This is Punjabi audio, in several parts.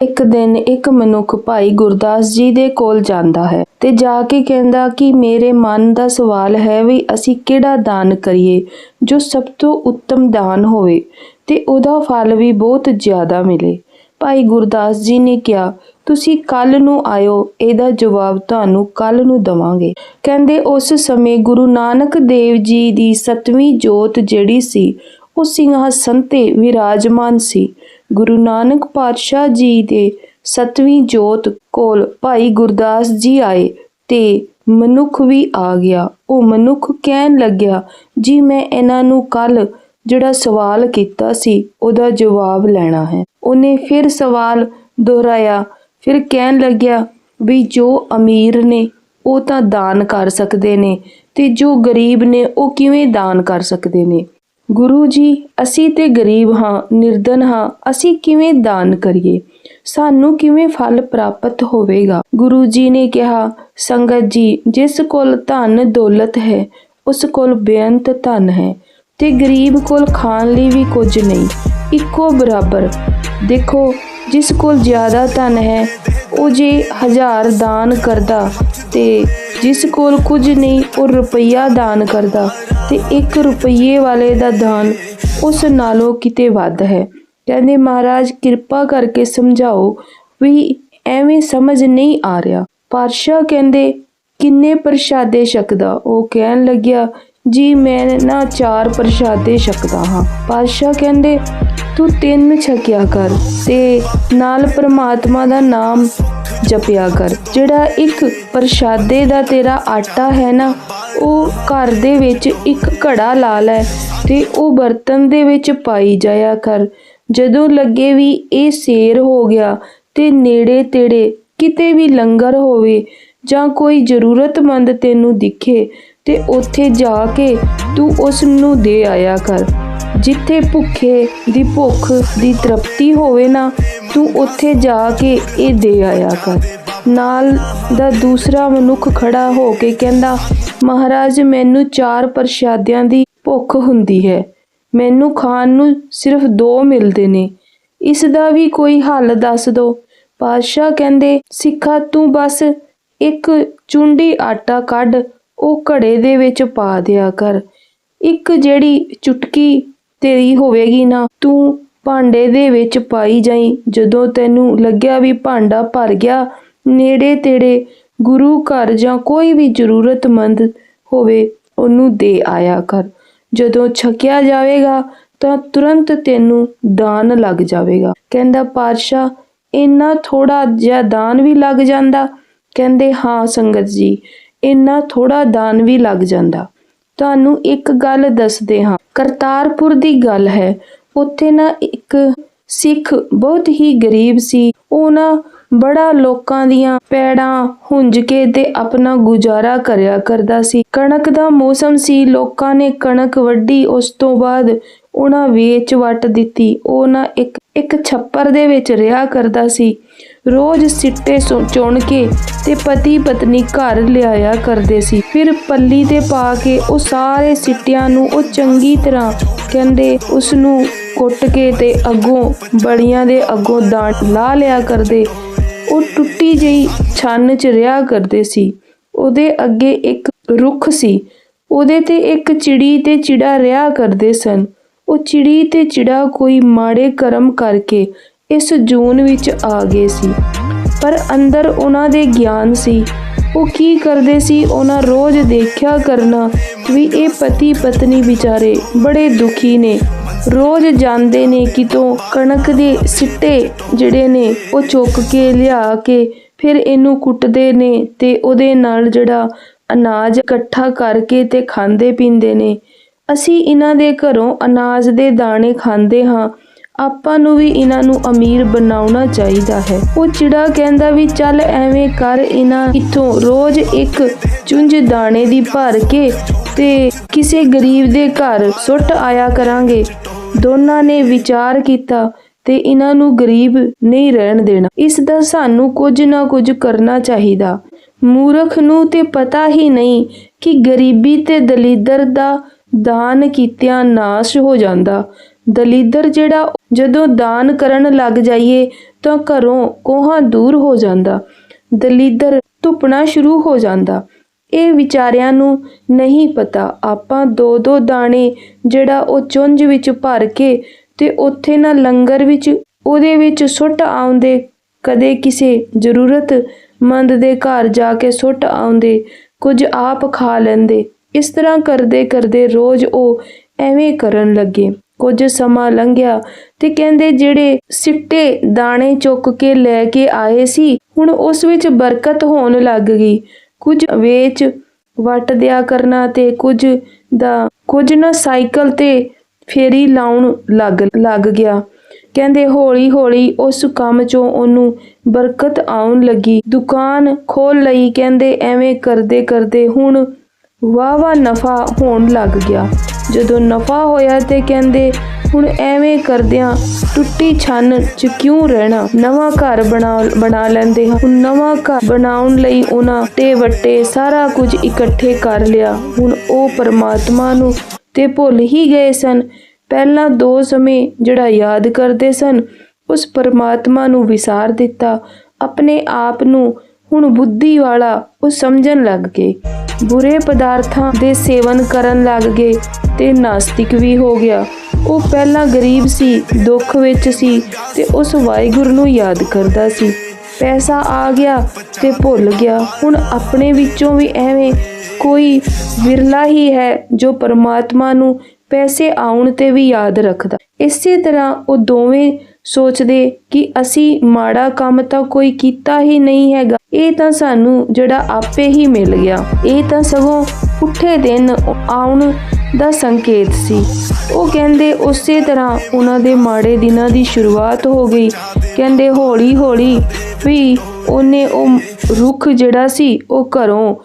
ਇੱਕ ਦਿਨ ਇੱਕ ਮਨੁੱਖ ਭਾਈ ਗੁਰਦਾਸ ਜੀ ਦੇ ਕੋਲ ਜਾਂਦਾ ਹੈ ਤੇ ਜਾ ਕੇ ਕਹਿੰਦਾ ਕਿ ਮੇਰੇ ਮਨ ਦਾ ਸਵਾਲ ਹੈ ਵੀ ਅਸੀਂ ਕਿਹੜਾ ਦਾਨ ਕਰੀਏ ਜੋ ਸਭ ਤੋਂ ਉੱਤਮ ਦਾਨ ਹੋਵੇ ਤੇ ਉਹਦਾ ਫਲ ਵੀ ਬਹੁਤ ਜ਼ਿਆਦਾ ਮਿਲੇ। ਭਾਈ ਗੁਰਦਾਸ ਜੀ ਨੇ ਕਿਹਾ, ਤੁਸੀਂ ਕੱਲ ਨੂੰ ਆਇਓ, ਇਹਦਾ ਜਵਾਬ ਤੁਹਾਨੂੰ ਕੱਲ ਨੂੰ ਦਵਾਂਗੇ। ਕਹਿੰਦੇ ਉਸ ਸਮੇਂ ਗੁਰੂ ਨਾਨਕ ਦੇਵ ਜੀ ਦੀ ਸਤਵੀਂ ਜੋਤ ਜਿਹੜੀ ਸੀ, ਉਹ ਸਿੰਘਾਸਨ ਤੇ ਵਿਰਾਜਮਾਨ ਸੀ। ਗੁਰੂ ਨਾਨਕ ਪਾਤਸ਼ਾਹ ਜੀ ਦੇ ਸਤਵੀਂ ਜੋਤ ਕੋਲ ਭਾਈ ਗੁਰਦਾਸ ਜੀ ਆਏ ਤੇ ਮਨੁੱਖ ਵੀ ਆ ਗਿਆ। ਉਹ ਮਨੁੱਖ ਕਹਿਣ ਲੱਗਿਆ, ਜੀ, ਮੈਂ ਇਹਨਾਂ ਨੂੰ ਕੱਲ ਜਿਹੜਾ ਸਵਾਲ ਕੀਤਾ ਸੀ, ਉਹਦਾ ਜਵਾਬ ਲੈਣਾ ਹੈ। ਉਹਨੇ ਫਿਰ ਸਵਾਲ ਦੁਹਰਾਇਆ। ਫਿਰ ਕਹਿਣ ਲੱਗਿਆ, ਵੀ ਜੋ ਅਮੀਰ ਨੇ, ਉਹ ਤਾਂ ਦਾਨ ਕਰ ਸਕਦੇ ਨੇ ਤੇ ਜੋ ਗਰੀਬ ਨੇ, ਉਹ ਕਿਵੇਂ ਦਾਨ ਕਰ ਸਕਦੇ ਨੇ? ਗੁਰੂ ਜੀ, ਅਸੀਂ ਤੇ ਗਰੀਬ ਹਾਂ, ਨਿਰਧਨ ਹਾਂ, ਅਸੀਂ ਕਿਵੇਂ ਦਾਨ ਕਰੀਏ? ਸਾਨੂੰ ਕਿਵੇਂ ਫਲ ਪ੍ਰਾਪਤ ਹੋਵੇਗਾ? ਗੁਰੂ ਜੀ ਨੇ ਕਿਹਾ, ਸੰਗਤ ਜੀ, ਜਿਸ ਕੋਲ ਧਨ ਦੌਲਤ ਹੈ, ਉਸ ਕੋਲ ਬੇਅੰਤ ਧਨ ਹੈ ਤੇ ਗਰੀਬ ਕੋਲ ਖਾਣ ਲਈ ਵੀ ਕੁਝ ਨਹੀਂ, ਇੱਕੋ ਬਰਾਬਰ। ਦੇਖੋ, ਜਿਸ ਕੋਲ ਜ਼ਿਆਦਾ ਧਨ ਹੈ, ਉਹ ਜੇ ਹਜ਼ਾਰ ਦਾਨ ਕਰਦਾ ਤੇ ਜਿਸ ਕੋਲ ਕੁਝ ਨਹੀਂ, ਉਹ ਰੁਪਈਆ ਦਾਨ ਕਰਦਾ ਤੇ 1 ਰੁਪਈਏ ਵਾਲੇ ਦਾ ਦਾਨ ਉਸ ਨਾਲੋਂ ਕਿਤੇ ਵੱਧ ਹੈ। ਕਹਿੰਦੇ, ਮਹਾਰਾਜ, ਕਿਰਪਾ ਕਰਕੇ ਸਮਝਾਓ ਵੀ ਐਵੇਂ ਸਮਝ ਨਹੀਂ ਆ ਰਿਹਾ। ਪਾਤਸ਼ਾਹ ਕਹਿੰਦੇ, ਕਿੰਨੇ ਪ੍ਰਸ਼ਾਦੇ ਛਕਦਾ? ਉਹ ਕਹਿਣ ਲੱਗਿਆ ਜੀ ਮੈਂ ਨਾ ਚਾਰ ਪ੍ਰਸ਼ਾਦੇ ਛਕਦਾ ਹਾਂ। ਪਾਤਸ਼ਾਹ ਕਹਿੰਦੇ, ਤੂੰ ਤਿੰਨ ਛਕਿਆ ਕਰ ਤੇ ਨਾਲ ਪ੍ਰਮਾਤਮਾ ਦਾ ਨਾਮ ਜਪਿਆ ਕਰ। ਜਿਹੜਾ ਇੱਕ ਪ੍ਰਸ਼ਾਦੇ ਦਾ ਤੇਰਾ ਆਟਾ ਹੈ ਨਾ, ਉਹ ਘਰ ਦੇ ਵਿੱਚ ਇੱਕ ਘੜਾ ਲਾ ਲੈ ਤੇ ਉਹ ਬਰਤਨ ਦੇ ਵਿੱਚ ਪਾਈ ਜਾਇਆ ਕਰ। ਜਦੋਂ ਲੱਗੇ ਵੀ ਇਹ ਸੇਰ ਹੋ ਗਿਆ ਤੇ ਨੇੜੇ ਤੇੜੇ ਕਿਤੇ ਵੀ ਲੰਗਰ ਹੋਵੇ ਜਾਂ ਕੋਈ ਜ਼ਰੂਰਤਮੰਦ ਤੈਨੂੰ ਦਿਖੇ ਤੇ ਉੱਥੇ ਜਾ ਕੇ ਤੂੰ ਉਸ ਨੂੰ ਦੇ ਆਇਆ ਕਰ। ਜਿੱਥੇ ਭੁੱਖੇ ਦੀ ਭੁੱਖ ਦੀ ਤ੍ਰਿਪਤੀ ਹੋਵੇ ਨਾ, ਤੂੰ ਉੱਥੇ ਜਾ ਕੇ ਇਹ ਦੇ ਆਇਆ ਕਰ। ਨਾਲ ਦਾ ਦੂਸਰਾ ਮਨੁੱਖ ਖੜਾ ਹੋ ਕੇ ਕਹਿੰਦਾ, ਮਹਾਰਾਜ, ਮੈਨੂੰ ਚਾਰ ਪ੍ਰਸ਼ਾਦਿਆਂ ਦੀ ਭੁੱਖ ਹੁੰਦੀ ਹੈ। ਮੈਨੂੰ ਖਾਣ ਨੂੰ ਸਿਰਫ ਦੋ ਮਿਲਦੇ ਨੇ। ਇਸ ਦਾ ਵੀ ਕੋਈ ਹੱਲ ਦੱਸ ਦੋ। ਪਾਤਸ਼ਾਹ ਕਹਿੰਦੇ, ਸਿੱਖਾ, ਤੂੰ ਬਸ ਇੱਕ ਚੁੰਡੀ ਆਟਾ ਕੱਢ ਉਹ ਘੜੇ ਦੇ ਵਿੱਚ ਪਾ ਦਿਆ ਕਰ। ਇੱਕ ਜਿਹੜੀ ਚੁਟਕੀ ਤੇਰੀ ਹੋਵੇਗੀ ਨਾ, ਤੂੰ ਭਾਂਡੇ ਦੇ ਵਿੱਚ ਪਾਈ ਜਾਈ। ਜਦੋਂ ਤੈਨੂੰ ਲੱਗਿਆ ਵੀ ਭਾਂਡਾ ਭਰ ਗਿਆ, ਨੇੜੇ ਤੇੜੇ ਗੁਰੂ ਘਰ ਜਾਂ ਕੋਈ ਵੀ ਜ਼ਰੂਰਤਮੰਦ ਹੋਵੇ, ਉਹਨੂੰ ਦੇ ਆਇਆ ਕਰ। ਜਦੋਂ ਛਕਿਆ ਜਾਵੇਗਾ, ਤਾਂ ਤੁਰੰਤ ਤੈਨੂੰ ਦਾਨ ਲੱਗ ਜਾਵੇਗਾ। ਕਹਿੰਦਾ, ਪਾਤਸ਼ਾਹ, ਇੰਨਾ ਥੋੜਾ ਜਿਹਾ ਦਾਨ ਵੀ ਲੱਗ ਜਾਂਦਾ? ਕਹਿੰਦੇ, ਹਾਂ, ਸੰਗਤ ਜੀ ਇੰਨਾ ਥੋੜਾ ਦਾਨ ਵੀ ਲੱਗ ਜਾਂਦਾ। ਤੁਹਾਨੂੰ ਇੱਕ ਗੱਲ ਦੱਸਦੇ ਹਾਂ। ਕਰਤਾਰਪੁਰ ਦੀ ਗੱਲ ਹੈ। ਉੱਥੇ ਨਾ ਇੱਕ ਸਿੱਖ ਬਹੁਤ ਹੀ ਗਰੀਬ ਸੀ। ਉਹ ਨਾ ਬੜਾ ਲੋਕਾਂ ਦੀਆਂ ਪੈੜਾਂ ਹੁੰਜ ਕੇ ਤੇ ਆਪਣਾ ਗੁਜ਼ਾਰਾ ਕਰਿਆ ਕਰਦਾ ਸੀ। ਕਣਕ ਦਾ ਮੌਸਮ ਸੀ। ਲੋਕਾਂ ਨੇ ਕਣਕ ਵੱਢੀ। ਉਸ ਤੋਂ ਬਾਅਦ ਉਹਨਾਂ ਵੇਚ ਵਟ ਦਿੱਤੀ। ਉਹ ਨਾ ਇੱਕ ਇੱਕ ਛੱਪਰ ਦੇ ਵਿੱਚ ਰਿਹਾ ਕਰਦਾ ਸੀ। ਰੋਜ਼ ਸਿੱਟੇ ਚੁਣ ਕੇ ਤੇ ਪਤੀ ਪਤਨੀ ਘਰ ਲਿਆਇਆ ਕਰਦੇ ਸੀ। ਫਿਰ ਪੱਲੀ ਤੇ ਪਾ ਕੇ ਉਹ ਸਾਰੇ ਸਿੱਟਿਆਂ ਨੂੰ ਉਹ ਚੰਗੀ ਤਰ੍ਹਾਂ ਕਹਿੰਦੇ ਉਸ ਨੂੰ ਕੁੱਟ ਕੇ ਤੇ ਅੱਗੋਂ ਬੜੀਆਂ ਦੇ ਅੱਗੋਂ ਦਾਣ ਲਾ ਲਿਆ ਕਰਦੇ। ਉਹ ਟੁੱਟੀ ਜਿਹੀ ਛੰਨ ਚ ਰਿਹਾ ਕਰਦੇ ਸੀ। ਉਹਦੇ ਅੱਗੇ ਇੱਕ ਰੁੱਖ ਸੀ। ਉਹਦੇ ਤੇ ਇੱਕ ਚਿੜੀ ਤੇ ਚਿੜਾ ਰਿਹਾ ਕਰਦੇ ਸਨ। ਉਹ ਚਿੜੀ ਤੇ ਚਿੜਾ ਕੋਈ ਮਾੜੇ ਕਰਮ ਕਰਕੇ ਇਸ ਜੂਨ ਵਿੱਚ ਆ ਗਏ ਸੀ। ਪਰ ਅੰਦਰ ਉਹਨਾਂ ਦੇ ਗਿਆਨ ਸੀ। ਉਹ ਕੀ ਕਰਦੇ ਸੀ, ਉਹਨਾਂ ਰੋਜ਼ ਦੇਖਿਆ ਕਰਨਾ ਵੀ ਇਹ ਪਤੀ ਪਤਨੀ ਵਿਚਾਰੇ ਬੜੇ ਦੁਖੀ ਨੇ। ਰੋਜ਼ ਜਾਂਦੇ ਨੇ ਕਿਤੋਂ ਕਣਕ ਦੇ ਸਿੱਟੇ ਜਿਹੜੇ ਨੇ, ਉਹ ਚੁੱਕ ਕੇ ਲਿਆ ਕੇ ਫਿਰ ਇਹਨੂੰ ਕੁੱਟਦੇ ਨੇ ਤੇ ਉਹਦੇ ਨਾਲ ਜਿਹੜਾ ਅਨਾਜ ਇਕੱਠਾ ਕਰਕੇ ਤੇ ਖਾਂਦੇ ਪੀਂਦੇ ਨੇ। ਅਸੀਂ ਇਹਨਾਂ ਦੇ ਘਰੋਂ ਅਨਾਜ ਦੇ ਦਾਣੇ ਖਾਂਦੇ ਹਾਂ। ਆਪਾਂ ਨੂੰ ਵੀ ਇਹਨਾਂ ਨੂੰ ਅਮੀਰ ਬਣਾਉਣਾ ਚਾਹੀਦਾ ਹੈ। ਉਹ ਚਿੜਾ ਕਹਿੰਦਾ ਵੀ ਚੱਲ ਐਵੇਂ ਕਰ ਇਹਨਾਂ ਇੱਥੋਂ ਰੋਜ਼ ਇੱਕ ਚੁੰਝ ਦਾਣੇ ਦੀ ਭਰ ਕੇ ਤੇ ਕਿਸੇ ਗਰੀਬ ਦੇ ਘਰ ਸੁੱਟ ਆਇਆ ਕਰਾਂਗੇ। ਦੋਨਾਂ ਨੇ ਵਿਚਾਰ ਕੀਤਾ ਤੇ ਇਹਨਾਂ ਨੂੰ ਗਰੀਬ ਨਹੀਂ ਰਹਿਣ ਦੇਣਾ। ਇਸ ਦਾ ਸਾਨੂੰ ਕੁਝ ਨਾ ਕੁਝ ਕਰਨਾ ਚਾਹੀਦਾ। ਮੂਰਖ ਨੂੰ ਤੇ ਪਤਾ ਹੀ ਨਹੀਂ ਕਿ ਗਰੀਬੀ ਤੇ ਦਲਿਦਰ ਦਾ ਦਾਨ ਕੀਤਿਆਂ ਨਾਸ਼ ਹੋ ਜਾਂਦਾ। ਦਲਿੱਦਰ ਜਿਹੜਾ, ਜਦੋਂ ਦਾਨ ਕਰਨ ਲੱਗ ਜਾਈਏ ਤਾਂ ਘਰੋਂ ਕੋਹਾਂ ਦੂਰ ਹੋ ਜਾਂਦਾ। ਦਲਿੱਦਰ ਧੁੱਪਣਾ ਸ਼ੁਰੂ ਹੋ ਜਾਂਦਾ। ਇਹ ਵਿਚਾਰਿਆਂ ਨੂੰ ਨਹੀਂ ਪਤਾ। ਆਪਾਂ ਦੋ ਦੋ ਦਾਣੇ ਜਿਹੜਾ ਉਹ ਚੁੰਝ ਵਿੱਚ ਭਰ ਕੇ ਤੇ ਉੱਥੇ ਨਾ ਲੰਗਰ ਵਿੱਚ, ਉਹਦੇ ਵਿੱਚ ਸੁੱਟ ਆਉਂਦੇ। ਕਦੇ ਕਿਸੇ ਜ਼ਰੂਰਤਮੰਦ ਦੇ ਘਰ ਜਾ ਕੇ ਸੁੱਟ ਆਉਂਦੇ। ਕੁਝ ਆਪ ਖਾ ਲੈਂਦੇ। ਇਸ ਤਰ੍ਹਾਂ ਕਰਦੇ ਕਰਦੇ ਰੋਜ਼ ਉਹ ਐਵੇਂ ਕਰਨ ਲੱਗੇ। ਕੁਝ ਸਮਾਂ ਲੰਘਿਆ ਤੇ ਕਹਿੰਦੇ ਜਿਹੜੇ ਸਿੱਟੇ ਦਾਣੇ ਚੁੱਕ ਕੇ ਲੈ ਕੇ ਆਏ ਸੀ, ਹੁਣ ਉਸ ਵਿੱਚ ਬਰਕਤ ਹੋਣ ਲੱਗ ਗਈ। ਕੁਝ ਵੇਚ ਵਟ ਦਿਆ ਕਰਨਾ ਤੇ ਕੁਝ ਦਾ ਕੁਝ ਨਾ ਸਾਈਕਲ ਤੇ ਫੇਰੀ ਲਾਉਣ ਲੱਗ ਲੱਗ ਗਿਆ। ਕਹਿੰਦੇ ਹੌਲੀ ਹੌਲੀ ਉਸ ਕੰਮ 'ਚੋਂ ਉਹਨੂੰ ਬਰਕਤ ਆਉਣ ਲੱਗੀ। ਦੁਕਾਨ ਖੋਲ ਲਈ ਕਹਿੰਦੇ ਐਵੇਂ ਕਰਦੇ ਕਰਦੇ ਹੁਣ ਵਾਵਾ ਨਫਾ ਹੋਣ ਲੱਗ ਗਿਆ। ਜਦੋਂ ਨਫਾ ਹੋਇਆ ਤੇ ਕਹਿੰਦੇ, ਹੁਣ ਐਵੇਂ ਕਰਦਿਆਂ ਟੁੱਟੀ ਛੰਨ 'ਚ ਕਿਉਂ ਰਹਿਣਾ? ਨਵਾਂ ਘਰ ਬਣਾ ਬਣਾ ਲੈਂਦੇ ਹੁਣ ਨਵਾਂ ਘਰ ਬਣਾਉਣ ਲਈ ਉਹਨਾਂ ਤੇ ਵੱਟੇ ਸਾਰਾ ਕੁਝ ਇਕੱਠੇ ਕਰ ਲਿਆ। ਹੁਣ ਉਹ ਪਰਮਾਤਮਾ ਨੂੰ ਤੇ ਭੁੱਲ ਹੀ ਗਏ ਸਨ। ਪਹਿਲਾਂ ਦੋ ਸਮੇਂ ਜਿਹੜਾ ਯਾਦ ਕਰਦੇ ਸਨ, ਉਸ ਪਰਮਾਤਮਾ ਨੂੰ ਵਿਸਾਰ ਦਿੱਤਾ। ਆਪਣੇ ਆਪ ਨੂੰ ਹੁਣ ਬੁੱਧੀ ਵਾਲਾ ਉਹ ਸਮਝਣ ਲੱਗ ਗਏ। ਬੁਰੇ ਪਦਾਰਥਾਂ ਦੇ ਸੇਵਨ ਕਰਨ ਲੱਗ ਗਏ ਤੇ ਨਾਸਤਿਕ ਵੀ ਹੋ ਗਿਆ। ਉਹ ਪਹਿਲਾਂ ਗਰੀਬ ਸੀ, ਦੁੱਖ ਵਿੱਚ ਸੀ ਤੇ ਉਸ ਵਾਹਿਗੁਰੂ ਨੂੰ ਯਾਦ ਕਰਦਾ ਸੀ। ਪੈਸਾ ਆ ਗਿਆ ਤੇ ਭੁੱਲ ਗਿਆ। ਹੁਣ ਆਪਣੇ ਵਿੱਚੋਂ ਵੀ ਐਵੇਂ ਕੋਈ ਵਿਰਲਾ ਹੀ ਹੈ ਜੋ ਪਰਮਾਤਮਾ ਨੂੰ ਪੈਸੇ ਆਉਣ ਤੇ ਵੀ ਯਾਦ ਰੱਖਦਾ। ਇਸੇ ਤਰ੍ਹਾਂ ਉਹ ਦੋਵੇਂ ਸੋਚਦੇ ਕਿ ਅਸੀਂ ਮਾੜਾ ਕੰਮ ਤਾਂ ਕੋਈ ਕੀਤਾ ਹੀ ਨਹੀਂ ਹੈਗਾ। ਇਹ ਤਾਂ ਸਾਨੂੰ ਜਿਹੜਾ ਆਪੇ ਹੀ ਮਿਲ ਗਿਆ। ਇਹ ਤਾਂ ਸਗੋਂ ਉੱਠੇ ਦਿਨ ਆਉਣ ਦਾ ਸੰਕੇਤ ਸੀ। ਉਹ ਕਹਿੰਦੇ ਉਸੇ ਤਰ੍ਹਾਂ ਉਹਨਾਂ ਦੇ ਮਾੜੇ ਦਿਨਾਂ ਦੀ ਸ਼ੁਰੂਆਤ ਹੋ ਗਈ। ਕਹਿੰਦੇ ਹੌਲੀ ਹੌਲੀ ਵੀ ਉਹਨੇ ਉਹ ਰੁੱਖ ਜਿਹੜਾ ਸੀ, ਉਹ ਘਰੋਂ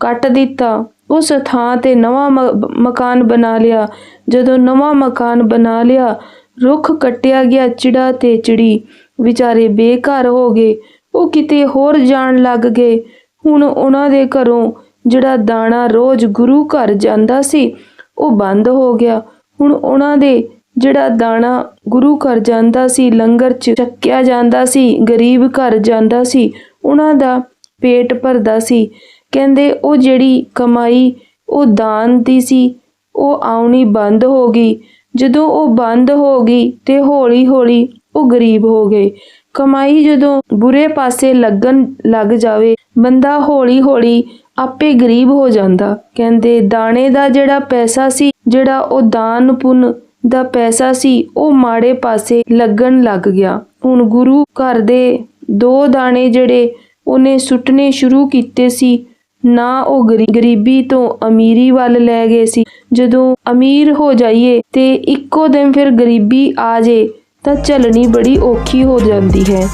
ਕੱਟ ਦਿੱਤਾ। ਉਸ ਥਾਂ ਤੇ ਨਵਾਂ ਮ- ਮਕਾਨ ਬਣਾ ਲਿਆ। ਜਦੋਂ ਨਵਾਂ ਮਕਾਨ ਬਣਾ ਲਿਆ ਰੁੱਖ ਕੱਟਿਆ ਗਿਆ ਚਿੜਾ ਤੇ ਚਿੜੀ। ਵਿਚਾਰੇ ਬੇਘਰ ਹੋ ਗਏ। ਉਹ ਕਿਤੇ ਹੋਰ ਜਾਣ ਲੱਗ ਗਏ। ਹੁਣ ਉਹਨਾਂ ਦੇ ਘਰੋਂ ਜਿਹੜਾ ਦਾਣਾ ਰੋਜ਼ ਗੁਰੂ ਘਰ ਜਾਂਦਾ ਸੀ, ਉਹ ਬੰਦ ਹੋ ਗਿਆ। ਹੁਣ ਉਹਨਾਂ ਦੇ ਜਿਹੜਾ ਦਾਣਾ ਗੁਰੂ ਘਰ ਜਾਂਦਾ ਸੀ, ਲੰਗਰ ਚ ਚੱਕਿਆ ਜਾਂਦਾ ਸੀ, ਗਰੀਬ ਘਰ ਜਾਂਦਾ ਸੀ, ਉਹਨਾਂ ਦਾ ਪੇਟ ਭਰਦਾ ਸੀ। ਕਹਿੰਦੇ ਉਹ ਜਿਹੜੀ ਕਮਾਈ, ਉਹ ਦਾਨ ਦੀ ਸੀ, ਉਹ ਆਉਣੀ ਬੰਦ ਹੋ ਗਈ। ਜਦੋਂ ਉਹ ਬੰਦ ਹੋ ਗਈ ਤੇ ਹੌਲੀ ਹੌਲੀ ਉਹ ਗਰੀਬ ਹੋ ਗਏ। ਕਮਾਈ ਜਦੋਂ ਬੁਰੇ ਪਾਸੇ ਲੱਗਣ ਲੱਗ ਜਾਵੇ, ਬੰਦਾ ਹੌਲੀ ਹੌਲੀ ਆਪੇ ਗਰੀਬ ਹੋ ਜਾਂਦਾ। ਕਹਿੰਦੇ, ਦਾਣੇ ਦਾ ਜਿਹੜਾ ਪੈਸਾ ਸੀ, ਜਿਹੜਾ ਉਹ ਦਾਨ ਪੁੰਨ ਦਾ ਪੈਸਾ ਸੀ, ਉਹ ਮਾੜੇ ਪਾਸੇ ਲੱਗਣ ਲੱਗ ਗਿਆ। ਹੁਣ ਗੁਰੂ ਘਰ ਦੇ ਦੋ ਦਾਣੇ ਜਿਹੜੇ ਉਹਨੇ ਸੁੱਟਣੇ ਸ਼ੁਰੂ ਕੀਤੇ ਸੀ ਨਾ ਉਹ ਗਰੀ- ਗਰੀਬੀ ਤੋਂ ਅਮੀਰੀ ਵੱਲ ਲੈ ਗਏ ਸੀ। ਜਦੋਂ ਅਮੀਰ ਹੋ ਜਾਈਏ ਤੇ ਇੱਕੋ ਦਿਨ ਫਿਰ ਗਰੀਬੀ ਆ ਜੇ, ਤਾਂ ਚੱਲਣੀ ਬੜੀ ਔਖੀ ਹੋ ਜਾਂਦੀ ਹੈ।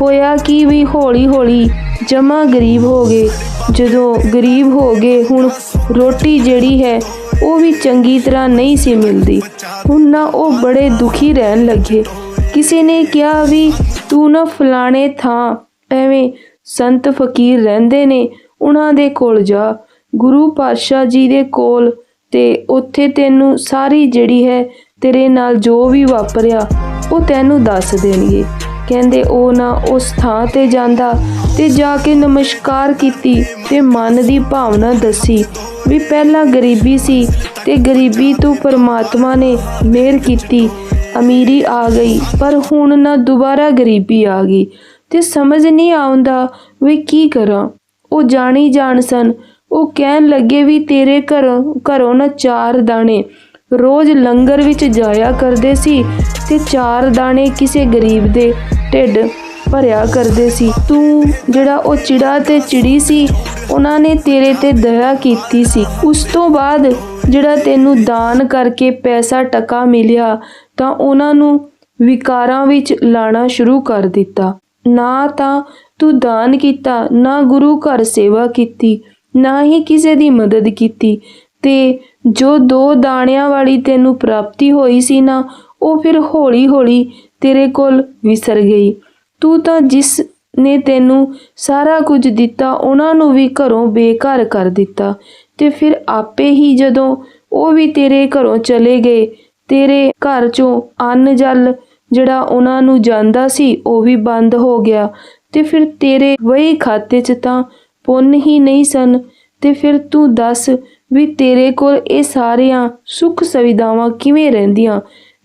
ਹੋਇਆ ਕਿ ਵੀ ਹੌਲੀ ਹੌਲੀ ਜਮਾ ਗਰੀਬ ਹੋ ਗਏ। ਜਦੋਂ ਗਰੀਬ ਹੋ ਗਏ, ਹੁਣ ਰੋਟੀ ਜਿਹੜੀ ਹੈ, ਉਹ ਵੀ ਚੰਗੀ ਤਰ੍ਹਾਂ ਨਹੀਂ ਸੀ ਮਿਲਦੀ। ਹੁਣ ਨਾ ਉਹ ਬੜੇ ਦੁਖੀ ਰਹਿਣ ਲੱਗੇ। ਕਿਸੇ ਨੇ ਕਿਹਾ ਵੀ, ਤੂੰ ਨਾ ਫਲਾਣੇ ਥਾਂ, ਐਵੇਂ ਸੰਤ ਫਕੀਰ ਰਹਿੰਦੇ ਨੇ ਉਹਨਾਂ ਦੇ ਕੋਲ ਜਾ। ਗੁਰੂ ਪਾਤਸ਼ਾਹ ਜੀ ਦੇ ਕੋਲ ਤੇ ਉੱਥੇ ਤੈਨੂੰ ਸਾਰੀ ਜਿਹੜੀ ਹੈ ਤੇਰੇ ਨਾਲ ਜੋ ਵੀ ਵਾਪਰਿਆ, ਉਹ ਤੈਨੂੰ ਦੱਸ ਦੇਣਗੇ। ਕਹਿੰਦੇ, ਉਹ ਨਾ ਉਸ ਥਾਂ ਤੇ ਜਾਂਦਾ ਤੇ ਜਾ ਕੇ ਨਮਸਕਾਰ ਕੀਤੀ ਤੇ ਮਨ ਦੀ ਭਾਵਨਾ ਦੱਸੀ ਵੀ ਪਹਿਲਾਂ ਗਰੀਬੀ ਸੀ ਤੇ ਗਰੀਬੀ ਤੋਂ ਪਰਮਾਤਮਾ ਨੇ ਮਿਹਰ ਕੀਤੀ, ਅਮੀਰੀ ਆ ਗਈ, ਪਰ ਹੁਣ ਨਾ ਦੁਬਾਰਾ ਗਰੀਬੀ ਆ ਗਈ ਤੇ ਸਮਝ ਨਹੀਂ ਆਉਂਦਾ ਵੀ ਕੀ ਕਰਾਂ। ਉਹ ਜਾਣੀ ਜਾਣ ਸਨ। ਉਹ ਕਹਿਣ ਲੱਗੇ ਵੀ ਤੇਰੇ ਘਰੋਂ ਘਰੋਂ ਨਾ ਚਾਰ ਦਾਣੇ। ਰੋਜ਼ ਲੰਗਰ ਵਿੱਚ ਜਾਇਆ ਕਰਦੇ ਸੀ ਤੇ ਚਾਰ ਦਾਣੇ ਕਿਸੇ ਗਰੀਬ ਦੇ ਢਿੱਡ ਭਰਿਆ ਕਰਦੇ ਸੀ। ਤੂੰ ਜਿਹੜਾ ਉਹ ਚਿੜਾ ਤੇ ਚਿੜੀ ਸੀ, ਉਹਨਾਂ ਨੇ ਤੇਰੇ ਤੇ ਦਇਆ ਕੀਤੀ ਸੀ। ਉਸ ਤੋਂ ਬਾਅਦ ਜਿਹੜਾ ਤੈਨੂੰ ਦਾਨ ਕਰਕੇ ਪੈਸਾ ਟਕਾ ਮਿਲਿਆ, ਤਾਂ ਉਹਨਾਂ ਨੂੰ ਵਿਕਾਰਾਂ ਵਿੱਚ ਲਾਣਾ ਸ਼ੁਰੂ ਕਰ ਦਿੱਤਾ। ਨਾ ਤਾਂ ਤੂੰ ਦਾਨ ਕੀਤਾ, ਨਾ ਗੁਰੂ ਘਰ ਸੇਵਾ ਕੀਤੀ, ਨਾ ਹੀ ਕਿਸੇ ਦੀ ਮਦਦ ਕੀਤੀ। ਤੇ ਜੋ ਦੋ ਦਾਣਿਆਂ ਵਾਲੀ ਤੈਨੂੰ ਪ੍ਰਾਪਤੀ ਹੋਈ ਸੀ ਨਾ, ਉਹ ਫਿਰ ਹੌਲੀ-ਹੌਲੀ ਤੇਰੇ ਕੋਲ ਵਿਸਰ ਗਈ। ਤੂੰ ਤਾਂ ਜਿਸ ਨੇ ਤੈਨੂੰ ਸਾਰਾ ਕੁਝ ਦਿੱਤਾ, ਉਹਨਾਂ ਨੂੰ ਵੀ ਘਰੋਂ ਬੇਘਰ ਕਰ ਦਿੱਤਾ। ਤੇ ਫਿਰ ਆਪੇ ਹੀ ਜਦੋਂ ਉਹ ਵੀ ਤੇਰੇ ਘਰੋਂ ਚਲੇ ਗਏ, ਤੇਰੇ ਘਰ ਚੋਂ ਅੰਨ ਜਲ ਜਿਹੜਾ ਉਹਨਾਂ ਨੂੰ ਜਾਂਦਾ ਸੀ, ਉਹ ਵੀ ਬੰਦ ਹੋ ਗਿਆ। ਤੇ ਫਿਰ ਤੇਰੇ ਵਹੀ ਖਾਤੇ 'ਚ ਤਾਂ ਪੁੰਨ ਹੀ ਨਹੀਂ ਸਨ। ਤੇ ਫਿਰ ਤੂੰ ਦੱਸ ਵੀ ਤੇਰੇ ਕੋਲ ਇਹ ਸਾਰੀਆਂ ਸੁੱਖ ਸੁਵਿਧਾਵਾਂ ਕਿਵੇਂ ਰਹਿੰਦੀਆਂ?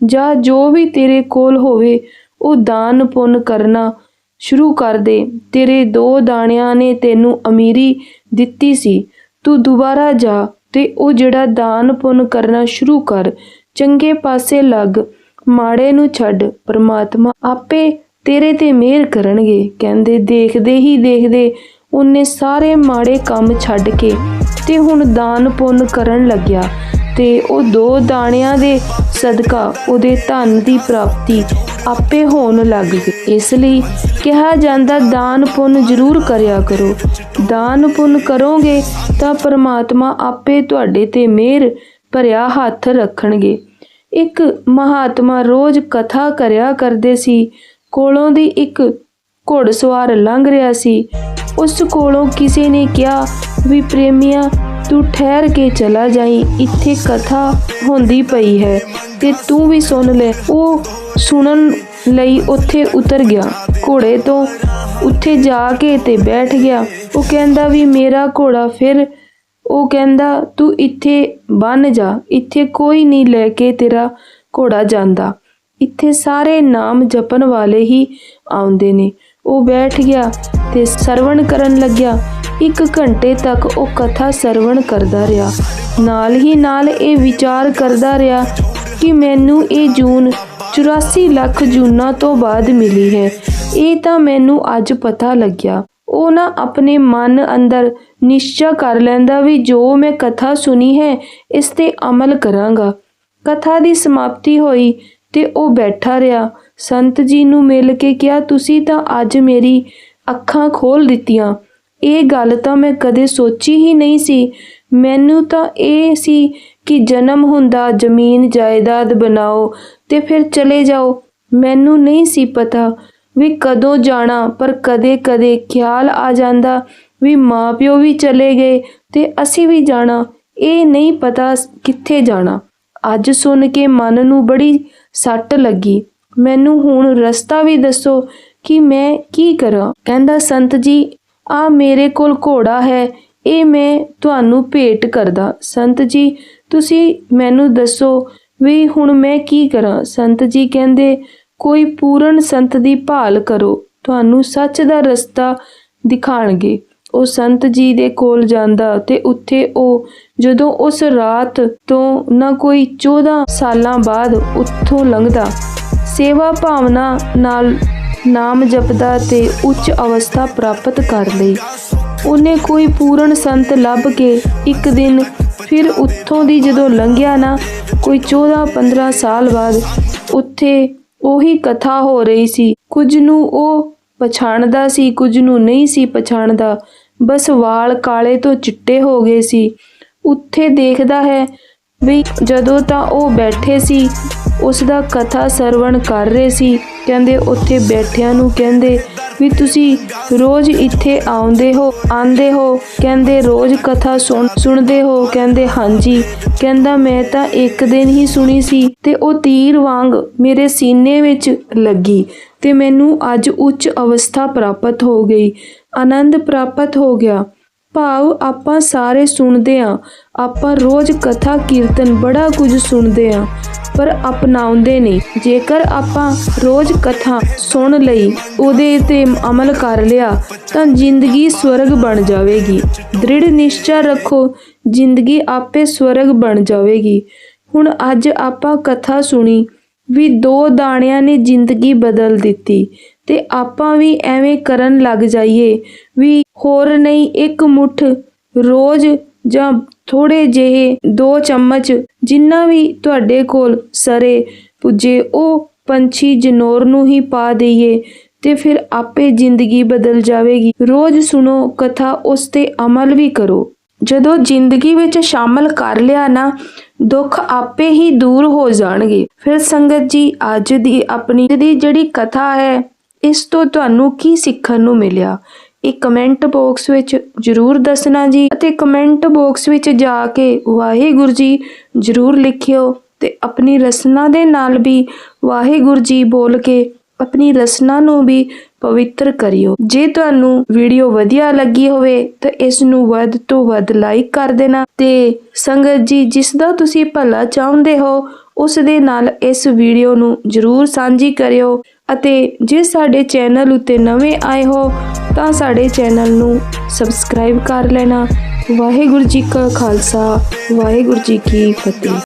ਜਾਂ ਜੋ ਵੀ ਤੇਰੇ ਕੋਲ ਹੋਵੇ, ਉਹ ਦਾਨ ਪੁੰਨ ਕਰਨਾ ਸ਼ੁਰੂ ਕਰ ਦੇ। ਤੇਰੇ ਦੋ ਦਾਣਿਆਂ ਨੇ ਤੈਨੂੰ ਅਮੀਰੀ ਦਿੱਤੀ ਸੀ। ਤੂੰ ਦੁਬਾਰਾ ਜਾ ਤੇ ਉਹ ਜਿਹੜਾ ਦਾਨ ਪੁੰਨ ਕਰਨਾ ਸ਼ੁਰੂ ਕਰ। ਚੰਗੇ ਪਾਸੇ ਲੱਗ, ਮਾੜੇ ਨੂੰ ਛੱਡ, ਪਰਮਾਤਮਾ ਆਪੇ ਤੇਰੇ ਤੇ ਮਿਹਰ ਕਰਨਗੇ। ਕਹਿੰਦੇ, ਦੇਖਦੇ ਹੀ ਦੇਖਦੇ ਉਹਨੇ ਸਾਰੇ ਮਾੜੇ ਕੰਮ ਛੱਡ ਕੇ ਤੇ ਹੁਣ ਦਾਨ ਪੁੰਨ ਕਰਨ ਲੱਗਿਆ ਤੇ ਉਹ ਦੋ ਦਾਣਿਆਂ ਦੇ ਸਦਕਾ ਉਹਦੇ ਧਨ ਦੀ ਪ੍ਰਾਪਤੀ ਆਪੇ ਹੋਣ ਲੱਗ ਗਈ। ਇਸ ਲਈ ਕਿਹਾ ਜਾਂਦਾ, ਦਾਨ ਪੁੰਨ ਜ਼ਰੂਰ ਕਰਿਆ ਕਰੋ। ਦਾਨ ਪੁੰਨ ਕਰੋਗੇ ਤਾਂ ਪਰਮਾਤਮਾ ਆਪੇ ਤੁਹਾਡੇ ਤੇ ਮਿਹਰ ਭਰਿਆ ਹੱਥ ਰੱਖਣਗੇ। ਇੱਕ ਮਹਾਤਮਾ ਰੋਜ਼ ਕਥਾ ਕਰਿਆ ਕਰਦੇ ਸੀ ਕੋਲੋਂ ਦੀ ਇੱਕ ਘੋੜਸਵਾਰ ਲੰਘ ਰਿਹਾ ਸੀ। ਉਸ ਕੋਲੋਂ ਕਿਸੇ ਨੇ ਕਿਹਾ ਵੀ ਪ੍ਰੇਮੀਆ, ਤੂੰ ਠਹਿਰ ਕੇ ਚਲਾ ਜਾਈ, ਇੱਥੇ ਕਥਾ ਹੁੰਦੀ ਪਈ ਹੈ ਤੇ ਤੂੰ ਵੀ ਸੁਣ ਲੈ। ਉਹ ਸੁਣਨ ਲਈ ਉੱਥੇ ਉਤਰ ਗਿਆ। ਘੋੜੇ ਤੋਂ ਉੱਥੇ ਜਾ ਕੇ ਤੇ ਬੈਠ ਗਿਆ। ਉਹ ਕਹਿੰਦਾ ਵੀ, ਮੇਰਾ ਘੋੜਾ ਫਿਰ ਉਹ ਕਹਿੰਦਾ, ਤੂੰ ਇੱਥੇ ਬੰਨ ਜਾ। ਇੱਥੇ ਕੋਈ ਨਹੀਂ ਲੈ ਕੇ ਤੇਰਾ ਘੋੜਾ ਜਾਂਦਾ। ਇੱਥੇ ਸਾਰੇ ਨਾਮ ਜਪਣ ਵਾਲੇ ਹੀ ਆਉਂਦੇ ਨੇ। ਉਹ ਬੈਠ ਗਿਆ ਤੇ ਸਰਵਣ ਕਰਨ ਲੱਗਿਆ। ਇੱਕ ਘੰਟੇ ਤੱਕ ਉਹ ਕਥਾ ਸਰਵਣ ਕਰਦਾ ਰਿਹਾ। ਨਾਲ ਹੀ ਨਾਲ ਇਹ ਵਿਚਾਰ ਕਰਦਾ ਰਿਹਾ ਕਿ ਮੈਨੂੰ ਇਹ ਜੂਨ 84 ਲੱਖ ਜੂਨਾਂ ਤੋਂ ਬਾਅਦ ਮਿਲੀ ਹੈ। ਇਹ ਤਾਂ ਮੈਨੂੰ ਅੱਜ ਪਤਾ ਲੱਗਿਆ। ਉਹ ਨਾ ਆਪਣੇ ਮਨ ਅੰਦਰ ਨਿਸ਼ਚਾ ਕਰ ਲੈਂਦਾ ਵੀ ਜੋ ਮੈਂ ਕਥਾ ਸੁਣੀ ਹੈ, ਇਸ ਤੇ ਅਮਲ ਕਰਾਂਗਾ। ਕਥਾ ਦੀ ਸਮਾਪਤੀ ਹੋਈ ਤੇ ਉਹ ਬੈਠਾ ਰਿਹਾ। ਸੰਤ ਜੀ ਨੂੰ ਮਿਲ ਕੇ ਕਿਹਾ, ਤੁਸੀਂ ਤਾਂ ਅੱਜ ਮੇਰੀ ਅੱਖਾਂ ਖੋਲ ਦਿੱਤੀਆਂ। ਇਹ ਗੱਲ ਤਾਂ ਮੈਂ ਕਦੇ ਸੋਚੀ ਹੀ ਨਹੀਂ ਸੀ। ਮੈਨੂੰ ਤਾਂ ਇਹ ਸੀ ਕਿ ਜਨਮ ਹੁੰਦਾ ਜ਼ਮੀਨ ਜਾਇਦਾਦ ਬਣਾਓ ਤੇ ਫਿਰ ਚਲੇ ਜਾਓ। ਮੈਨੂੰ ਨਹੀਂ ਸੀ ਪਤਾ ਵੀ ਕਦੋਂ ਜਾਣਾ, ਪਰ ਕਦੇ-ਕਦੇ ਖਿਆਲ ਆ ਜਾਂਦਾ ਵੀ ਮਾਂ ਪਿਓ ਵੀ ਚਲੇ ਗਏ ਤੇ ਅਸੀਂ ਵੀ ਜਾਣਾ। ਇਹ ਨਹੀਂ ਪਤਾ ਕਿੱਥੇ ਜਾਣਾ। ਅੱਜ ਸੁਣ ਕੇ ਮਨ ਨੂੰ ਬੜੀ ਸੱਟ ਲੱਗੀ। ਮੈਨੂੰ ਹੁਣ ਰਸਤਾ ਵੀ ਦੱਸੋ ਕਿ ਮੈਂ ਕੀ ਕਰਾਂ? ਕਹਿੰਦਾ, ਸੰਤ ਜੀ, ਆ ਮੇਰੇ ਕੋਲ ਘੋੜਾ ਹੈ, ਇਹ ਮੈਂ ਤੁਹਾਨੂੰ ਭੇਟ ਕਰਦਾ। ਸੰਤ ਜੀ, ਤੁਸੀਂ ਮੈਨੂੰ ਦੱਸੋ ਵੀ ਹੁਣ ਮੈਂ ਕੀ ਕਰਾਂ? ਸੰਤ ਜੀ ਕਹਿੰਦੇ, ਕੋਈ ਪੂਰਨ ਸੰਤ ਦੀ ਭਾਲ ਕਰੋ, ਤੁਹਾਨੂੰ ਸੱਚ ਦਾ ਰਸਤਾ ਦਿਖਾਣਗੇ। ਉਹ ਸੰਤ ਜੀ ਦੇ ਕੋਲ ਜਾਂਦਾ ਤੇ ਉੱਥੇ ਉਹ ਜਦੋਂ ਉਸ ਰਾਤ ਤੋਂ ਨਾ ਕੋਈ 14 ਸਾਲਾਂ ਬਾਅਦ ਉੱਥੋਂ ਲੰਘਦਾ, ਸੇਵਾ ਭਾਵਨਾ ਨਾਲ ਨਾਮ ਜਪਦਾ ਤੇ ਉੱਚ ਅਵਸਥਾ ਪ੍ਰਾਪਤ ਕਰ ਲਈ। ਉਹਨੇ ਕੋਈ ਪੂਰਨ ਸੰਤ ਲੱਭ ਕੇ ਇੱਕ ਦਿਨ ਫਿਰ ਉੱਥੋਂ ਦੀ ਜਦੋਂ ਲੰਘਿਆ ਨਾ, ਕੋਈ 14-15 ਸਾਲ ਬਾਅਦ ਉੱਥੇ ਉਹੀ ਕਥਾ ਹੋ ਰਹੀ ਸੀ। ਕੁਝ ਨੂੰ ਉਹ ਪਛਾਣਦਾ ਸੀ, ਕੁਝ ਨੂੰ ਨਹੀਂ ਸੀ ਪਛਾਣਦਾ। ਬਸ ਵਾਲ ਕਾਲੇ ਤੋਂ ਚਿੱਟੇ ਹੋ ਗਏ ਸੀ। ਉੱਥੇ ਦੇਖਦਾ ਹੈ ਵੀ ਜਦੋਂ ਤਾਂ ਉਹ ਬੈਠੇ ਸੀ ਉਸ ਦਾ ਕਥਾ ਸਰਵਣ ਕਰ ਰਹੇ ਸੀ। ਕਹਿੰਦੇ, ਉੱਥੇ ਬੈਠਿਆਂ ਨੂੰ ਕਹਿੰਦੇ ਵੀ ਤੁਸੀਂ ਰੋਜ਼ ਇੱਥੇ ਆਉਂਦੇ ਹੋ ਆਂਦੇ ਹੋ। ਕਹਿੰਦੇ, ਰੋਜ਼ ਕਥਾ ਸੁਣ, ਸੁਣਦੇ ਹੋ। ਕਹਿੰਦੇ, ਹਾਂਜੀ। ਕਹਿੰਦਾ, ਮੈਂ ਤਾਂ ਇੱਕ ਦਿਨ ਹੀ ਸੁਣੀ ਸੀ ਤੇ ਉਹ ਤੀਰ ਵਾਂਗ ਮੇਰੇ ਸੀਨੇ ਵਿੱਚ ਲੱਗੀ। ਤੇ ਮੈਨੂੰ ਅੱਜ ਉੱਚ ਅਵਸਥਾ ਪ੍ਰਾਪਤ ਹੋ ਗਈ। ਆਨੰਦ ਪ੍ਰਾਪਤ ਹੋ ਗਿਆ। ਭਾਵ ਆਪਾਂ ਸਾਰੇ ਸੁਣਦੇ ਆ। ਆਪਾਂ ਰੋਜ਼ ਕਥਾ ਕੀਰਤਨ ਬੜਾ ਕੁਝ ਸੁਣਦੇ ਆ, ਪਰ ਅਪਣਾਉਂਦੇ ਨਹੀਂ। ਜੇਕਰ ਆਪਾਂ ਰੋਜ਼ ਕਥਾ ਸੁਣ ਲਈ, ਉਹਦੇ ਤੇ ਅਮਲ ਕਰ ਲਿਆ, ਤਾਂ ਜ਼ਿੰਦਗੀ ਸਵਰਗ ਬਣ ਜਾਵੇਗੀ। ਦ੍ਰਿੜ ਨਿਸ਼ਚਾ ਰੱਖੋ, ਜ਼ਿੰਦਗੀ ਆਪੇ ਸਵਰਗ ਬਣ ਜਾਵੇਗੀ। ਹੁਣ ਅੱਜ ਆਪਾਂ ਕਥਾ ਸੁਣੀ ਵੀ ਦੋ ਦਾਣਿਆਂ ਨੇ ਜ਼ਿੰਦਗੀ ਬਦਲ ਦਿੱਤੀ ਤੇ ਆਪਾਂ ਵੀ ਐਵੇਂ ਕਰਨ ਲੱਗ ਜਾਈਏ ਵੀ ਹੋਰ ਨਹੀਂ ਇੱਕ ਮੁੱਠ ਰੋਜ਼ ਜਾਂ ਥੋੜੇ ਜਿਹੇ ਦੋ ਚਮਚ ਜਿੰਨਾ ਵੀ ਤੁਹਾਡੇ ਕੋਲ ਸਰੇ ਪੁੱਜੇ, ਉਹ ਪੰਛੀ ਜਨੌਰ ਨੂੰ ਹੀ ਪਾ ਦਈਏ ਤੇ ਫਿਰ ਆਪੇ ਜ਼ਿੰਦਗੀ ਬਦਲ ਜਾਵੇਗੀ। ਰੋਜ਼ ਸੁਣੋ ਕਥਾ, ਉਸ ਤੇ ਅਮਲ ਵੀ ਕਰੋ। ਜਦੋਂ ਜ਼ਿੰਦਗੀ ਵਿੱਚ ਸ਼ਾਮਲ ਕਰ ਲਿਆ ਨਾ, ਦੁੱਖ ਆਪੇ ਹੀ ਦੂਰ ਹੋ ਜਾਣਗੇ। ਫਿਰ ਸੰਗਤ ਜੀ, ਅੱਜ ਦੀ ਆਪਣੀ ਦੀ ਜਿਹੜੀ ਕਥਾ ਹੈ, ਇਸ ਤੋਂ ਤੁਹਾਨੂੰ ਕੀ ਸਿੱਖਣ ਨੂੰ ਮਿਲਿਆ? ਇਹ ਕਮੈਂਟ ਬਾਕਸ ਵਿੱਚ ਜਰੂਰ ਦੱਸਣਾ ਜੀ ਅਤੇ ਕਮੈਂਟ ਬਾਕਸ ਵਿੱਚ ਜਾ ਕੇ ਵਾਹਿਗੁਰੂ ਜੀ ਜਰੂਰ ਲਿਖਿਓ ਤੇ ਆਪਣੀ ਰਸਨਾ ਦੇ ਨਾਲ ਵੀ ਵਾਹਿਗੁਰੂ ਜੀ ਬੋਲ ਕੇ ਆਪਣੀ ਰਸਨਾ ਨੂੰ ਵੀ ਪਵਿੱਤਰ ਕਰਿਓ। ਜੇ ਤੁਹਾਨੂੰ ਵੀਡੀਓ ਵਧੀਆ ਲੱਗੀ ਹੋਵੇ, ਤਾਂ ਇਸ ਨੂੰ ਵੱਧ ਤੋਂ ਵੱਧ ਲਾਈਕ ਕਰ ਦੇਣਾ ਤੇ ਸੰਗਤ ਜੀ, ਜਿਸ ਦਾ ਤੁਸੀਂ ਭਲਾ ਚਾਹੁੰਦੇ ਹੋ, ਉਸ ਦੇ ਨਾਲ ਇਸ ਵੀਡੀਓ ਨੂੰ ਜਰੂਰ ਸਾਂਝੀ ਕਰਿਓ ਅਤੇ ਜੇ ਸਾਡੇ ਚੈਨਲ ਉੱਤੇ ਨਵੇਂ ਆਏ ਹੋ, ਤਾਂ ਸਾਡੇ ਚੈਨਲ ਨੂੰ ਸਬਸਕ੍ਰਾਈਬ ਕਰ ਲੈਣਾ। ਵਾਹਿਗੁਰੂ ਜੀ ਕਾ ਖਾਲਸਾ, ਵਾਹਿਗੁਰੂ ਜੀ ਕੀ ਫਤਿਹ।